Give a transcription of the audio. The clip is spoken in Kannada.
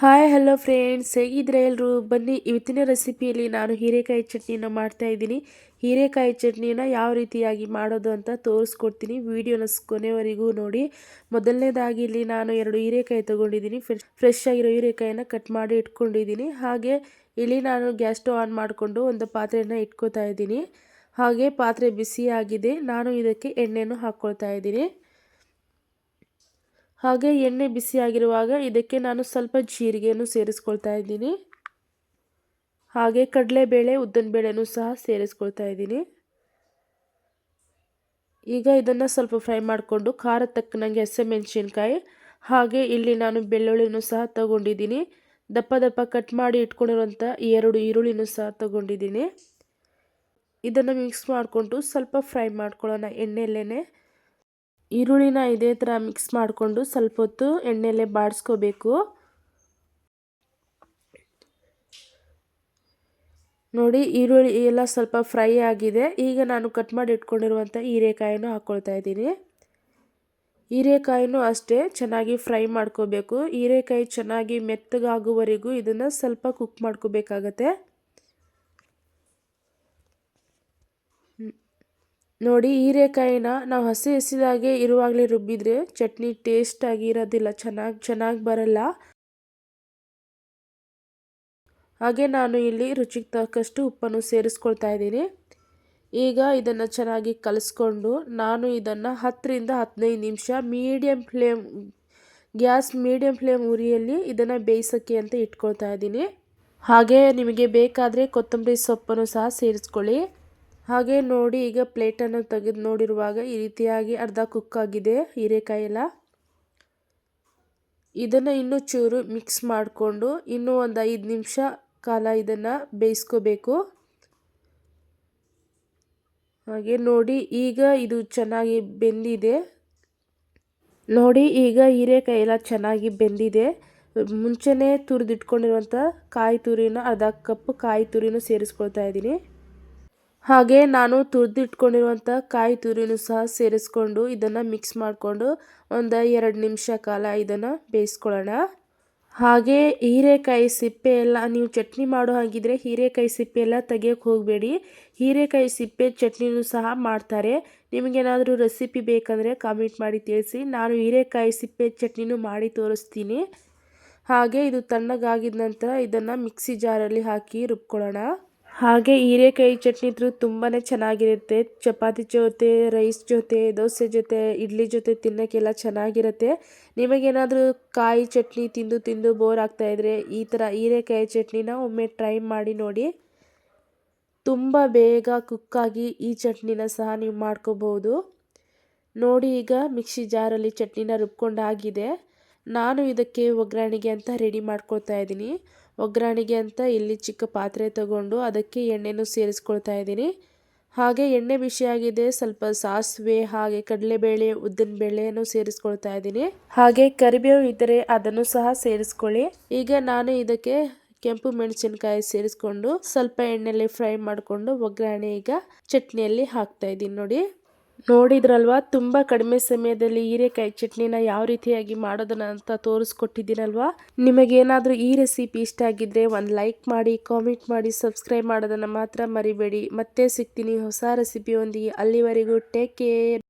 Hi, hello friends. ಹೇಗಿದ್ರೆ ಎಲ್ಲರೂ? ಬನ್ನಿ, ಇವತ್ತಿನ ರೆಸಿಪಿಯಲ್ಲಿ ನಾನು ಹೀರೆಕಾಯಿ ಚಟ್ನಿನ ಮಾಡ್ತಾ ಇದ್ದೀನಿ. ಹೀರೆಕಾಯಿ ಚಟ್ನಿನ ಯಾವ ರೀತಿಯಾಗಿ ಮಾಡೋದು ಅಂತ ತೋರಿಸ್ಕೊಡ್ತೀನಿ. ವಿಡಿಯೋನ ಕೊನೆವರೆಗೂ ನೋಡಿ. ಮೊದಲನೇದಾಗಿ ಇಲ್ಲಿ ನಾನು ಎರಡು ಹೀರೆಕಾಯಿ ತೊಗೊಂಡಿದ್ದೀನಿ. ಫ್ರೆಶ್ ಫ್ರೆಶ್ ಆಗಿರೋ ಹೀರೆಕಾಯಿನ ಕಟ್ ಮಾಡಿ ಇಟ್ಕೊಂಡಿದ್ದೀನಿ. ಹಾಗೆ ಇಲ್ಲಿ ನಾನು ಗ್ಯಾಸ್ ಸ್ಟವ್ ಆನ್ ಮಾಡಿಕೊಂಡು ಒಂದು ಪಾತ್ರೆನ ಇಟ್ಕೋತಾ ಇದ್ದೀನಿ. ಹಾಗೆ ಪಾತ್ರೆ ಬಿಸಿಯಾಗಿದೆ. ನಾನು ಇದಕ್ಕೆ ಎಣ್ಣೆಯನ್ನು ಹಾಕ್ಕೊಳ್ತಾ ಇದ್ದೀನಿ. ಹಾಗೆ ಎಣ್ಣೆ ಬಿಸಿಯಾಗಿರುವಾಗ ಇದಕ್ಕೆ ನಾನು ಸ್ವಲ್ಪ ಜೀರಿಗೆಯನ್ನು ಸೇರಿಸ್ಕೊಳ್ತಾ ಇದ್ದೀನಿ. ಹಾಗೆ ಕಡಲೆಬೇಳೆ, ಉದ್ದಿನಬೇಳೆನೂ ಸಹ ಸೇರಿಸ್ಕೊಳ್ತಾ ಇದ್ದೀನಿ. ಈಗ ಇದನ್ನು ಸ್ವಲ್ಪ ಫ್ರೈ ಮಾಡಿಕೊಂಡು ಖಾರ ತಕ್ಕನಂಗೆ ಹಸಿಮೆಣಸಿನ್ಕಾಯಿ, ಹಾಗೆ ಇಲ್ಲಿ ನಾನು ಬೆಳ್ಳುಳ್ಳಿನೂ ಸಹ ತಗೊಂಡಿದ್ದೀನಿ. ದಪ್ಪ ದಪ್ಪ ಕಟ್ ಮಾಡಿ ಇಟ್ಕೊಂಡಿರುವಂಥ ಎರಡು ಈರುಳ್ಳಿನೂ ಸಹ ತಗೊಂಡಿದ್ದೀನಿ. ಇದನ್ನು ಮಿಕ್ಸ್ ಮಾಡಿಕೊಂಡು ಸ್ವಲ್ಪ ಫ್ರೈ ಮಾಡ್ಕೊಳ್ಳೋಣ ಎಣ್ಣೆಯಲ್ಲೇ ಈರುಳ್ಳಿನ ಇದೇ ಥರ ಮಿಕ್ಸ್ ಮಾಡಿಕೊಂಡು ಸ್ವಲ್ಪ ಹೊತ್ತು ಎಣ್ಣೆಲೆ ಬಾಡಿಸ್ಕೋಬೇಕು. ನೋಡಿ, ಈರುಳ್ಳಿ ಎಲ್ಲ ಸ್ವಲ್ಪ ಫ್ರೈ ಆಗಿದೆ. ಈಗ ನಾನು ಕಟ್ ಮಾಡಿ ಇಟ್ಕೊಂಡಿರುವಂಥ ಹೀರೆಕಾಯನ್ನು ಹಾಕ್ಕೊಳ್ತಾ ಇದ್ದೀನಿ. ಹೀರೆಕಾಯಿನೂ ಅಷ್ಟೇ ಚೆನ್ನಾಗಿ ಫ್ರೈ ಮಾಡ್ಕೋಬೇಕು. ಹೀರೆಕಾಯಿ ಚೆನ್ನಾಗಿ ಮೆತ್ತಗಾಗುವವರೆಗೂ ಇದನ್ನು ಸ್ವಲ್ಪ ಕುಕ್ ಮಾಡ್ಕೋಬೇಕಾಗತ್ತೆ. ನೋಡಿ, ಹೀರೆಕಾಯಿನ ನಾವು ಹಸಿ ಹಸಿದಾಗೆ ಇರುವಾಗಲೇ ರುಬ್ಬಿದ್ರೆ ಚಟ್ನಿ ಟೇಸ್ಟಾಗಿ ಇರೋದಿಲ್ಲ, ಚೆನ್ನಾಗಿ ಚೆನ್ನಾಗಿ ಬರಲ್ಲ. ಹಾಗೆ ನಾನು ಇಲ್ಲಿ ರುಚಿಗೆ ತಕ್ಕಷ್ಟು ಉಪ್ಪನ್ನು ಸೇರಿಸ್ಕೊಳ್ತಾ ಇದ್ದೀನಿ. ಈಗ ಇದನ್ನು ಚೆನ್ನಾಗಿ ಕಲಿಸ್ಕೊಂಡು ನಾನು ಇದನ್ನು ಹತ್ತರಿಂದ ಹದಿನೈದು ನಿಮಿಷ medium flame gas medium flame ಉರಿಯಲ್ಲಿ ಇದನ್ನು ಬೇಯಿಸೋಕ್ಕೆ ಅಂತ ಇಟ್ಕೊಳ್ತಾ ಇದ್ದೀನಿ. ಹಾಗೆ ನಿಮಗೆ ಬೇಕಾದರೆ ಕೊತ್ತಂಬರಿ ಸೊಪ್ಪನ್ನು ಸಹ ಸೇರಿಸ್ಕೊಳ್ಳಿ. ಹಾಗೆ ನೋಡಿ ಈಗ ಪ್ಲೇಟನ್ನು ತೆಗೆದು ನೋಡಿರುವಾಗ ಈ ರೀತಿಯಾಗಿ ಅರ್ಧ ಕುಕ್ ಆಗಿದೆ ಹೀರೆಕಾಯಿ ಎಲ್ಲ. ಇದನ್ನು ಇನ್ನೂ ಚೂರು ಮಿಕ್ಸ್ ಮಾಡಿಕೊಂಡು ಇನ್ನೂ ಒಂದು ಐದು ನಿಮಿಷ ಕಾಲ ಇದನ್ನು ಬೇಯಿಸ್ಕೋಬೇಕು. ಹಾಗೆ ನೋಡಿ ಈಗ ಇದು ಚೆನ್ನಾಗಿ ಬೆಂದಿದೆ. ನೋಡಿ ಈಗ ಹೀರೆಕಾಯಿ ಎಲ್ಲ ಚೆನ್ನಾಗಿ ಬೆಂದಿದೆ. ಮುಂಚೆನೇ ತುರಿದಿಟ್ಕೊಂಡಿರುವಂಥ ಕಾಯಿ ತುರಿನ ಅರ್ಧ ಕಪ್ ಕಾಯಿ ತುರಿನೂ ಸೇರಿಸ್ಕೊಳ್ತಾ ಇದ್ದೀನಿ. ಹಾಗೆ ನಾನು ತುರಿದಿಟ್ಕೊಂಡಿರುವಂಥ ಕಾಯಿ ತುರಿನೂ ಸಹ ಸೇರಿಸ್ಕೊಂಡು ಇದನ್ನು ಮಿಕ್ಸ್ ಮಾಡಿಕೊಂಡು ಒಂದು ಎರಡು ನಿಮಿಷ ಕಾಲ ಇದನ್ನು ಬೇಯಿಸ್ಕೊಳ್ಳೋಣ. ಹಾಗೆ ಹೀರೆಕಾಯಿ ಸಿಪ್ಪೆ ಎಲ್ಲ ನೀವು ಚಟ್ನಿ ಮಾಡೋ ಹಾಗಿದ್ರೆ ಹೀರೆಕಾಯಿ ಸಿಪ್ಪೆ ಎಲ್ಲ ತೆಗಿಯೋಕ್ಕೆ ಹೋಗಬೇಡಿ. ಹೀರೆಕಾಯಿ ಸಿಪ್ಪೆ ಚಟ್ನಿನೂ ಸಹ ಮಾಡ್ತಾರೆ. ನಿಮಗೇನಾದರೂ ರೆಸಿಪಿ ಬೇಕಂದರೆ ಕಾಮೆಂಟ್ ಮಾಡಿ ತಿಳಿಸಿ. ನಾನು ಹೀರೆಕಾಯಿ ಸಿಪ್ಪೆ ಚಟ್ನಿನೂ ಮಾಡಿ ತೋರಿಸ್ತೀನಿ. ಹಾಗೆ ಇದು ತಣ್ಣಗಾಗಿದ ನಂತರ ಇದನ್ನು ಮಿಕ್ಸಿ ಜಾರಲ್ಲಿ ಹಾಕಿ ರುಬ್ಕೊಳ್ಳೋಣ. ಹಾಗೆ ಹೀರೆಕಾಯಿ ಚಟ್ನಿ ಇದ್ರೂ ತುಂಬಾ ಚೆನ್ನಾಗಿರುತ್ತೆ. ಚಪಾತಿ ಜೊತೆ ರೈಸ್ ಜೊತೆ, ದೋಸೆ ಜೊತೆ, ಇಡ್ಲಿ ಜೊತೆ ತಿನ್ನೋಕ್ಕೆಲ್ಲ ಚೆನ್ನಾಗಿರುತ್ತೆ. ನಿಮಗೇನಾದರೂ ಕಾಯಿ ಚಟ್ನಿ ತಿಂದು ತಿಂದು ಬೋರ್ ಆಗ್ತಾಯಿದ್ರೆ ಈ ಥರ ಹೀರೆಕಾಯಿ ಚಟ್ನಿನ ಒಮ್ಮೆ ಟ್ರೈ ಮಾಡಿ ನೋಡಿ. ತುಂಬ ಬೇಗ ಕುಕ್ಕಾಗಿ ಈ ಚಟ್ನಿನ ಸಹ ನೀವು ಮಾಡ್ಕೋಬೋದು. ನೋಡಿ ಈಗ ಮಿಕ್ಸಿ ಜಾರಲ್ಲಿ ಚಟ್ನಿನ ರುಬ್ಕೊಂಡಾಗಿದೆ. ನಾನು ಇದಕ್ಕೆ ಒಗ್ಗರಣೆಗೆ ಅಂತ ರೆಡಿ ಮಾಡ್ಕೊಳ್ತಾ ಇದ್ದೀನಿ. ಒಗ್ಗರಣೆಗೆ ಅಂತ ಇಲ್ಲಿ ಚಿಕ್ಕ ಪಾತ್ರೆ ತಗೊಂಡು ಅದಕ್ಕೆ ಎಣ್ಣೆನು ಸೇರಿಸ್ಕೊಳ್ತಾ ಇದ್ದೀನಿ. ಹಾಗೆ ಎಣ್ಣೆ ಬಿಸಿಯಾಗಿದೆ ಸ್ವಲ್ಪ ಸಾಸಿವೆ, ಹಾಗೆ ಕಡಲೆಬೇಳೆ ಉದ್ದಿನಬೇಳೆನೂ ಸೇರಿಸ್ಕೊಳ್ತಾ ಇದ್ದೀನಿ. ಹಾಗೆ ಕರಿಬೇವು ಇದ್ದರೆ ಅದನ್ನು ಸಹ ಸೇರಿಸ್ಕೊಳ್ಳಿ. ಈಗ ನಾನು ಇದಕ್ಕೆ ಕೆಂಪು ಮೆಣಸಿನಕಾಯಿ ಸೇರಿಸ್ಕೊಂಡು ಸ್ವಲ್ಪ ಎಣ್ಣೆಯಲ್ಲಿ ಫ್ರೈ ಮಾಡಿಕೊಂಡು ಒಗ್ಗರಣೆ ಈಗ ಚಟ್ನಿಯಲ್ಲಿ ಹಾಕ್ತಾ ಇದ್ದೀನಿ ನೋಡಿ. ನೋಡಿದ್ರಲ್ವಾ? ತುಂಬ ಕಡಿಮೆ ಸಮಯದಲ್ಲಿ ಹೀರೆಕಾಯಿ ಚಟ್ನಿನ ಯಾವ ರೀತಿಯಾಗಿ ಮಾಡೋದನ್ನ ಅಂತ ತೋರಿಸ್ಕೊಟ್ಟಿದ್ದೀನಲ್ವಾ? ನಿಮಗೇನಾದರೂ ಈ ರೆಸಿಪಿ ಇಷ್ಟ ಆಗಿದ್ದರೆ ಒಂದು ಲೈಕ್ ಮಾಡಿ, ಕಾಮೆಂಟ್ ಮಾಡಿ, ಸಬ್ಸ್ಕ್ರೈಬ್ ಮಾಡೋದನ್ನು ಮಾತ್ರ ಮರಿಬೇಡಿ. ಮತ್ತೆ ಸಿಗ್ತೀನಿ ಹೊಸ ರೆಸಿಪಿಯೊಂದಿಗೆ. ಅಲ್ಲಿವರೆಗೂ ಟೇಕ್ ಕೇರ್.